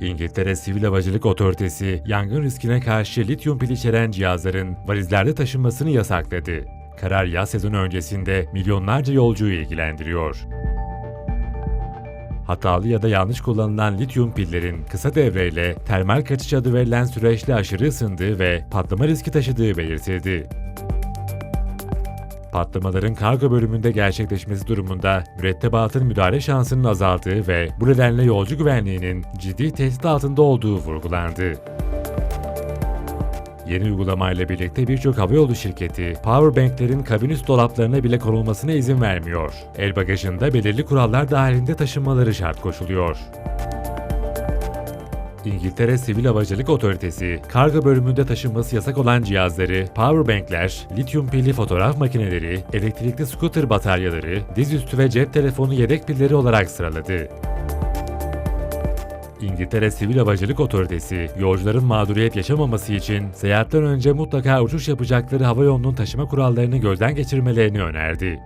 İngiltere Sivil Havacılık Otoritesi, yangın riskine karşı lityum pil içeren cihazların valizlerde taşınmasını yasakladı. Karar yaz sezonu öncesinde milyonlarca yolcuyu ilgilendiriyor. Hatalı ya da yanlış kullanılan lityum pillerin kısa devreyle termal kaçış adı verilen süreçle aşırı ısındığı ve patlama riski taşıdığı belirtildi. Patlamaların kargo bölümünde gerçekleşmesi durumunda mürettebatın müdahale şansının azaldığı ve bu nedenle yolcu güvenliğinin ciddi tehdit altında olduğu vurgulandı. Yeni uygulamayla birlikte birçok havayolu şirketi powerbanklerin kabin üst dolaplarına bile konulmasına izin vermiyor. El bagajında belirli kurallar dahilinde taşınmaları şart koşuluyor. İngiltere Sivil Havacılık Otoritesi, kargo bölümünde taşınması yasak olan cihazları, powerbankler, lityum pilli fotoğraf makineleri, elektrikli scooter bataryaları, dizüstü ve cep telefonu yedek pilleri olarak sıraladı. İngiltere Sivil Havacılık Otoritesi, yolcuların mağduriyet yaşamaması için seyahatten önce mutlaka uçuş yapacakları havayolunun taşıma kurallarını gözden geçirmelerini önerdi.